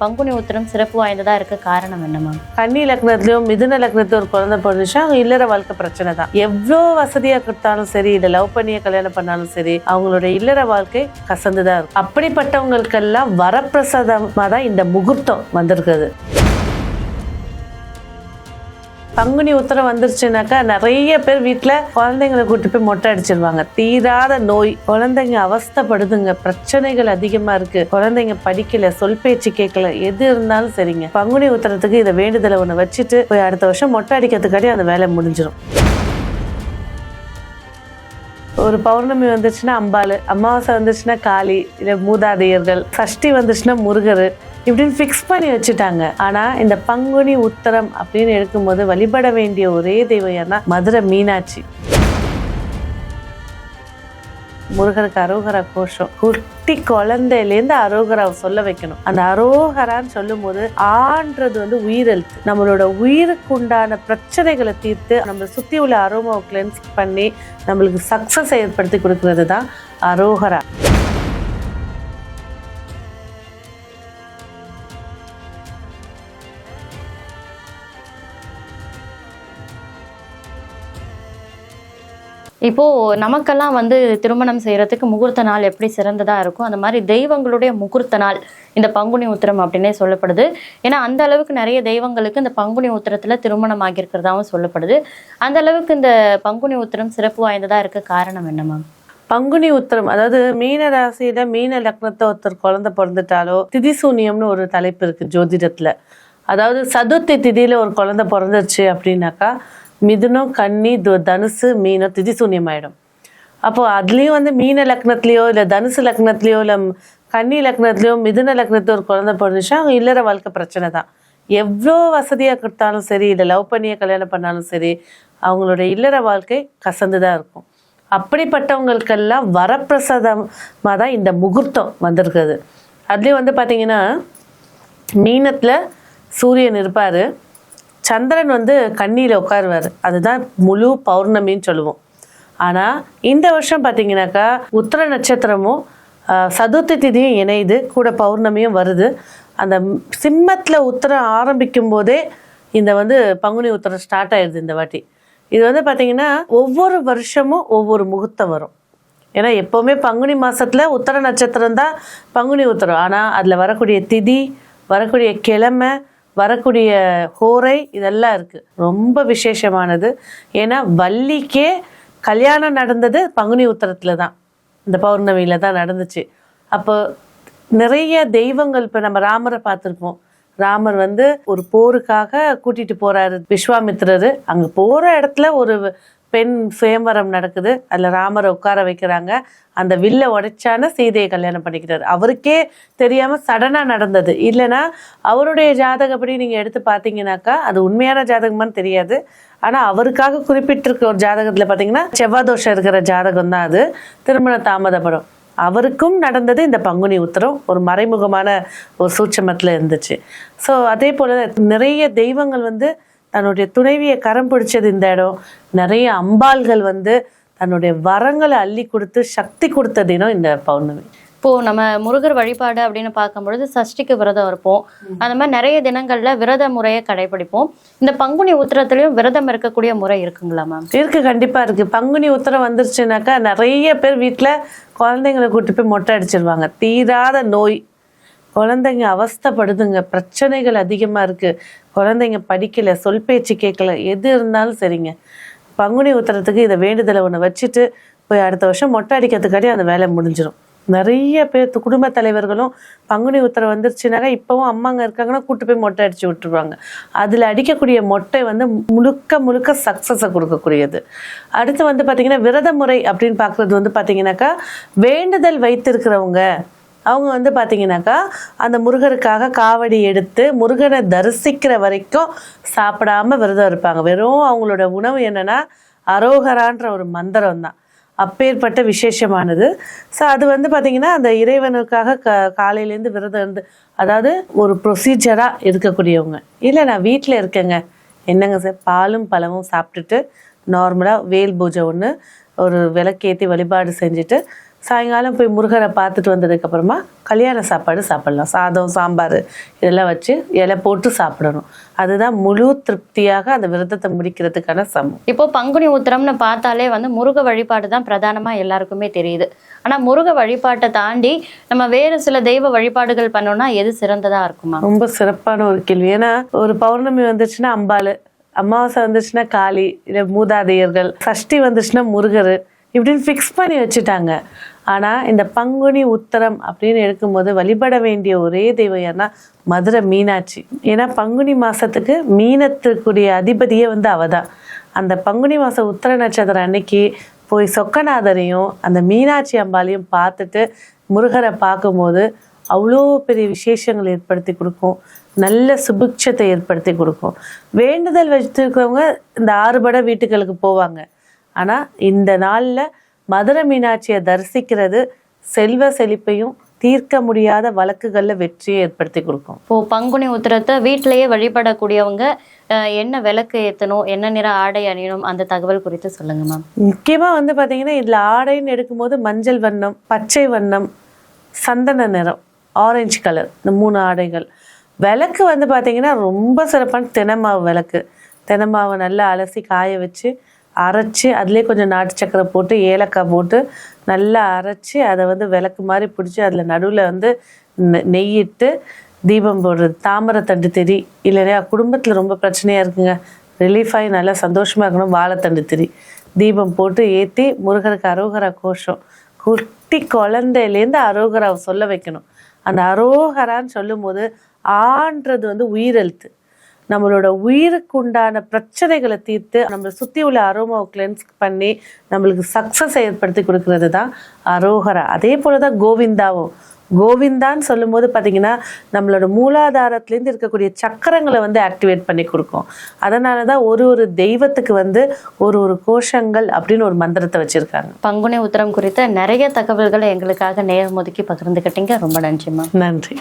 பங்குனி உத்திரம் சிறப்பு வாய்ந்ததா இருக்க காரணம் என்ன மேம் கன்னி லக்னத்துலயும் மிதுன லக்னத்துல ஒரு குழந்தை பிறந்துச்சா அவங்க இல்லற வாழ்க்கை பிரச்சனை தான். எவ்வளோ வசதியா கொடுத்தாலும் சரி இல்ல லவ் பண்ணிய கல்யாணம் பண்ணாலும் சரி அவங்களோட இல்லற வாழ்க்கை கசந்துதான் இருக்கும். அப்படிப்பட்டவங்களுக்கெல்லாம் வரப்பிரசாதமா தான் இந்த முகூர்த்தம் வந்திருக்குது. பங்குனி உத்தரம் வந்துருச்சுனாக்கா நிறைய பேர் வீட்டில் குழந்தைங்களை கூட்டி போய் மொட்டை அடிச்சிருவாங்க. தீராத நோய். குழந்தைங்க அவஸ்தைப்படுதுங்க. பிரச்சனைகள் அதிகமாக இருக்கு. குழந்தைங்க படிக்கல சொல் பேச்சு கேட்கல எது இருந்தாலும் சரிங்க. பங்குனி உத்தரத்துக்கு இதை வேண்டுதலை ஒன்று வச்சுட்டு போய் அடுத்த வருஷம் மொட்டை அடிக்கிறதுக்காட்டி அந்த வேலை முடிஞ்சிடும் ஒரு பௌர்ணமி வந்துச்சுன்னா அம்பாள் அமாவாசை வந்துச்சுன்னா காளி இல்லை மூதாதையர்கள் சஷ்டி வந்துச்சுன்னா முருகர் இப்படின்னு ஃபிக்ஸ் பண்ணி வச்சுட்டாங்க. ஆனால் இந்த பங்குனி உத்தரம் அப்படின்னு எடுக்கும்போது வழிபட வேண்டிய ஒரே தெய்வம் யாருன்னா மதுரை மீனாட்சி. முருகருக்கு அரோகரா கோஷம். குட்டி குழந்தையிலேருந்து அரோகராவை சொல்ல வைக்கணும். அந்த அரோகரான்னு சொல்லும்போது ஆன்றது வந்து உயிரெழுத்து நம்மளோட உயிருக்கு உண்டான பிரச்சனைகளை தீர்த்து நம்ம சுற்றி உள்ள அரோமாவை கிளென்ஸ் பண்ணி நம்மளுக்கு சக்ஸஸ் ஏற்படுத்தி கொடுக்கறது தான் அரோகரா. இப்போ நமக்கெல்லாம் வந்து திருமணம் செய்யறதுக்கு முகூர்த்த நாள் எப்படி சிறந்ததா இருக்கும் அந்த மாதிரி தெய்வங்களுடைய முகூர்த்த நாள் இந்த பங்குனி உத்திரம் அப்படின்னே சொல்லப்படுது. ஏன்னா அந்த அளவுக்கு நிறைய தெய்வங்களுக்கு இந்த பங்குனி உத்திரத்துல திருமணம் ஆகியிருக்கிறதாவும் சொல்லப்படுது. அந்த அளவுக்கு இந்த பங்குனி உத்திரம் சிறப்பு வாய்ந்ததா இருக்க காரணம் என்ன மேம்? பங்குனி உத்திரம் அதாவது மீன ராசியில மீன லக்னத்தை ஒருத்தர் குழந்தை பிறந்துட்டாலோ திதிசூன்யம்னு ஒரு தலைப்பு இருக்கு ஜோதிடத்துல. அதாவது சதுர்த்தி திதியில ஒரு குழந்தை பிறந்துருச்சு அப்படின்னாக்கா மிதுனம் கன்னி தனுசு மீனம் திதி சூன்யமாயிடும் அப்போ அதுலேயும் வந்து மீன லக்னத்துலேயோ இல்லை தனுசு லக்னத்துலேயோ இல்லை கன்னி லக்னத்துலேயோ மிதுன லக்னத்துல ஒரு குழந்தை பிறந்துச்சா அவங்க இல்லற வாழ்க்கை பிரச்சனை தான். எவ்வளோ வசதியாக கொடுத்தாலும் சரி இல்லை லவ் பண்ணியே கல்யாணம் பண்ணாலும் சரி அவங்களோட இல்லற வாழ்க்கை கசந்து தான் இருக்கும். அப்படிப்பட்டவங்களுக்கெல்லாம் வரப்பிரசாதமாக தான் இந்த முகூர்த்தம் வந்திருக்குது. அதுலேயும் வந்து பார்த்தீங்கன்னா மீனத்தில் சூரியன் இருப்பார். சந்திரன் வந்து கண்ணியில் உட்காருவார். அதுதான் முழு பௌர்ணமின்னு சொல்லுவோம். ஆனால் இந்த வருஷம் பார்த்தீங்கன்னாக்கா உத்திர நட்சத்திரமும் சதுர்த்தி திதியும் இணையுது. கூட பௌர்ணமியும் வருது. அந்த சிம்மத்தில் உத்தரம் ஆரம்பிக்கும் போதே இந்த வந்து பங்குனி உத்திரம் ஸ்டார்ட் ஆயிடுது இந்த வாட்டி. இது வந்து பார்த்தீங்கன்னா ஒவ்வொரு வருஷமும் ஒவ்வொரு முகூர்த்தம் வரும். ஏன்னா எப்போவுமே பங்குனி மாதத்தில் உத்தர நட்சத்திரம் தான் பங்குனி உத்தரம். ஆனால் அதில் வரக்கூடிய திதி வரக்கூடிய கிழமை வரக்கூடிய ஹோரை இதெல்லாம் இருக்குது ரொம்ப விசேஷமானது. ஏன்னா வள்ளிக்கே கல்யாணம் நடந்தது பங்குனி உத்தரத்தில் தான். இந்த பௌர்ணமியில் தான் நடந்துச்சு. அப்போ நிறைய தெய்வங்கள் இப்போ நம்ம ராமரை பார்த்துருப்போம். ராமர் வந்து ஒரு போருக்காக கூட்டிட்டு போறாரு விஸ்வாமித்திரர். அங்க போற இடத்துல ஒரு பெண் சுயம்பரம் நடக்குது. அதில் ராமரை உட்கார வைக்கிறாங்க. அந்த வில்ல உடைச்சான சீதையை கல்யாணம் பண்ணிக்கிட்டார். அவருக்கே தெரியாமல் சடனாக நடந்தது. இல்லைன்னா அவருடைய ஜாதகப்படி நீங்கள் எடுத்து பார்த்தீங்கன்னாக்கா அது உண்மையான ஜாதகமான்னு தெரியாது. ஆனால் அவருக்காக குறிப்பிட்டிருக்க ஒரு ஜாதகத்தில் பார்த்தீங்கன்னா செவ்வாய் தோஷம் இருக்கிற ஜாதகம் தான் அது. திருமண தாமதப்படும். அவருக்கும் நடந்தது இந்த பங்குனி உத்திரம். ஒரு மறைமுகமான ஒரு சூட்சமத்தில் இருந்துச்சு. ஸோ அதே போல் நிறைய தெய்வங்கள் வந்து தன்னுடைய துணைவியை கரம் பிடிச்சது இந்த இடம். நிறைய அம்பாள்கள் வந்து தன்னுடைய வரங்களை அள்ளி கொடுத்து சக்தி கொடுத்த தினம் இந்த பௌர்ணமி. இப்போ நம்ம முருகர் வழிபாடு அப்படின்னு பார்க்கும்பொழுது சஷ்டிக்கு விரதம் இருப்போம். அந்த மாதிரி நிறைய தினங்கள்ல விரத முறையை கடைபிடிப்போம். இந்த பங்குனி உத்திரத்திலையும் விரதம் இருக்கக்கூடிய முறை இருக்குங்களா மேம் இருக்கு கண்டிப்பா இருக்கு. பங்குனி உத்தரம் வந்துருச்சுனாக்கா நிறைய பேர் வீட்டில் குழந்தைங்களை கூட்டி போய் மொட்டை அடிச்சிருவாங்க. தீராத நோய். குழந்தைங்க அவஸ்தைப்படுதுங்க. பிரச்சனைகள் அதிகமாக இருக்குது குழந்தைங்க படிக்கல சொல் பேச்சு கேட்கல எது இருந்தாலும் சரிங்க. பங்குனி உத்தரத்துக்கு இதை வேண்டுதலை ஒன்று வச்சுட்டு போய் அடுத்த வருஷம் மொட்டை அடிக்கிறதுக்காட்டி அந்த வேலை முடிஞ்சிடும் நிறைய பேர் குடும்ப தலைவர்களும் பங்குனி உத்தரம் வந்துருச்சுனாக்கா இப்போவும் அம்மாங்க இருக்காங்கன்னா கூட்டு போய் மொட்டை அடித்து விட்டுருவாங்க. அதில் அடிக்கக்கூடிய மொட்டை வந்து முழுக்க முழுக்க சக்ஸஸை கொடுக்கக்கூடியது. அடுத்து வந்து பார்த்திங்கன்னா விரத முறை அப்படின்னு பார்க்குறது வந்து பார்த்திங்கனாக்கா வேண்டுதல் வைத்திருக்கிறவங்க அவங்க வந்து பார்த்தீங்கன்னாக்கா அந்த முருகருக்காக காவடி எடுத்து முருகனை தரிசிக்கிற வரைக்கும் சாப்பிடாம விரதம் இருப்பாங்க. வெறும் அவங்களோட உணவு என்னன்னா அரோகரான்ற ஒரு மந்திரம் தான். அப்பேற்பட்ட விசேஷமானது. ஸோ அது வந்து பார்த்திங்கன்னா அந்த இறைவனுக்காக க காலையிலேருந்து விரதம் இருந்து அதாவது ஒரு ப்ரொசீஜராக இருக்கக்கூடியவங்க. இல்லை நான் வீட்டில் இருக்கேங்க. என்னங்க சார்? பாலும் பழமும் சாப்பிட்டுட்டு நார்மலாக வேல் பூஜை ஒன்று ஒரு விளக்கேற்றி வழிபாடு செஞ்சுட்டு சாயங்காலம் போய் முருகரை பார்த்துட்டு வந்ததுக்கு அப்புறமா கல்யாண சாப்பாடு சாப்பிடலாம். சாதம் சாம்பார் இதெல்லாம் வச்சு இலை போட்டு சாப்பிடணும். அதுதான் முழு திருப்தியாக அந்த விரதத்தை முடிக்கிறதுக்கான சமம். இப்போ பங்குனி உத்திரம்னு பார்த்தாலே வந்து முருக வழிபாடு தான் பிரதானமா எல்லாருக்குமே தெரியுது. ஆனா முருக வழிபாட்டை தாண்டி நம்ம வேறு சில தெய்வ வழிபாடுகள் பண்ணோம்னா எது சிறந்ததா இருக்குமா? ரொம்ப சிறப்பான ஒரு கேள்வி. ஏன்னா ஒரு பௌர்ணமி வந்துச்சுன்னா அம்பாள் அமாவாசை வந்துச்சுன்னா காளி இல்லை மூதாதையர்கள் சஷ்டி வந்துச்சுன்னா முருகர் இப்படின்னு ஃபிக்ஸ் பண்ணி வச்சுட்டாங்க. ஆனால் இந்த பங்குனி உத்தரம் அப்படின்னு எடுக்கும்போது வழிபட வேண்டிய ஒரே தெய்வம் யாருன்னா மதுரை மீனாட்சி. ஏன்னா பங்குனி மாதத்துக்கு மீனத்துக்குரிய அதிபதியே வந்து அவ தான் அந்த பங்குனி மாதம் உத்தர நட்சத்திரம் அன்னைக்கு போய் சொக்கநாதரையும் அந்த மீனாட்சி அம்பாளையும் பார்த்துட்டு முருகரை பார்க்கும்போது அவ்வளோ பெரிய விசேஷங்கள் ஏற்படுத்தி கொடுக்கும். நல்ல சுபிக்ஷத்தை ஏற்படுத்தி கொடுக்கும். வேண்டுதல் வச்சிருக்கிறவங்க இந்த ஆறுபட வீட்டுகளுக்கு போவாங்க. ஆனால் இந்த நாளில் மதுரை மீனாட்சியை தரிசிக்கிறது செல்வ செழிப்பையும் தீர்க்க முடியாத வழக்குகளில் வெற்றியை ஏற்படுத்தி கொடுக்கும். இப்போ பங்குனி உத்திரத்தை வீட்டிலேயே வழிபடக்கூடியவங்க என்ன விளக்கு ஏத்தணும் என்ன நிற ஆடை அணியணும் அந்த தகவல் குறித்து சொல்லுங்க மேம் முக்கியமாக வந்து பார்த்தீங்கன்னா இதில் ஆடைன்னு எடுக்கும்போது மஞ்சள் வண்ணம் பச்சை வண்ணம் சந்தன நிறம். ஆரஞ்சு கலர் இந்த மூணு ஆடைகள். விளக்கு வந்து பார்த்தீங்கன்னா ரொம்ப சிறப்பான தினமாவு விளக்கு. தினமாவை நல்லா அலசி காய வச்சு அரைச்சி அதுலேயே கொஞ்சம் நாட்டு சக்கரை போட்டு ஏலக்காய் போட்டு நல்லா அரைச்சி அதை வந்து விளக்கு மாதிரி பிடிச்சி அதில் நடுவில் வந்து நெ- நெய்யிட்டு தீபம் போடுறது. தாமரத்தண்டு திரி இல்லையா குடும்பத்தில் ரொம்ப பிரச்சனையாக இருக்குங்க. ரிலீஃப் ஆகி நல்லா சந்தோஷமாக இருக்கணும். வாழைத்தண்டு திரி. தீபம் போட்டு ஏற்றி முருகருக்கு அரோகரா கோஷம். குட்டி குழந்தையிலேருந்து அரோகரா சொல்ல வைக்கணும். அந்த அரோகரான்னு சொல்லும்போது ஆன்றது வந்து உயிரெழுத்து. நம்மளோட உயிருக்கு உண்டான பிரச்சனைகளை தீர்த்து நம்மளை சுற்றி உள்ள அரோமாவை கிளென்ஸ் பண்ணி நம்மளுக்கு சக்ஸஸ் ஏற்படுத்தி கொடுக்கறது தான் அரோகரா. அதே போல தான் கோவிந்தாவும். கோவிந்தான்னு சொல்லும்போது பார்த்தீங்கன்னா நம்மளோட மூலாதாரத்துலேருந்து இருக்கக்கூடிய சக்கரங்களை வந்து ஆக்டிவேட் பண்ணி கொடுக்கும். அதனால தான் ஒரு ஒரு தெய்வத்துக்கு வந்து ஒரு ஒரு கோஷங்கள் அப்படின்னு ஒரு மந்திரத்தை வச்சுருக்காங்க. பங்குனி உத்திரம் குறித்த நிறைய தகவல்களை எங்களுக்காக நேரம் ஒதுக்கி பகிர்ந்துக்கிட்டீங்க ரொம்ப நன்றி மேம் நன்றி.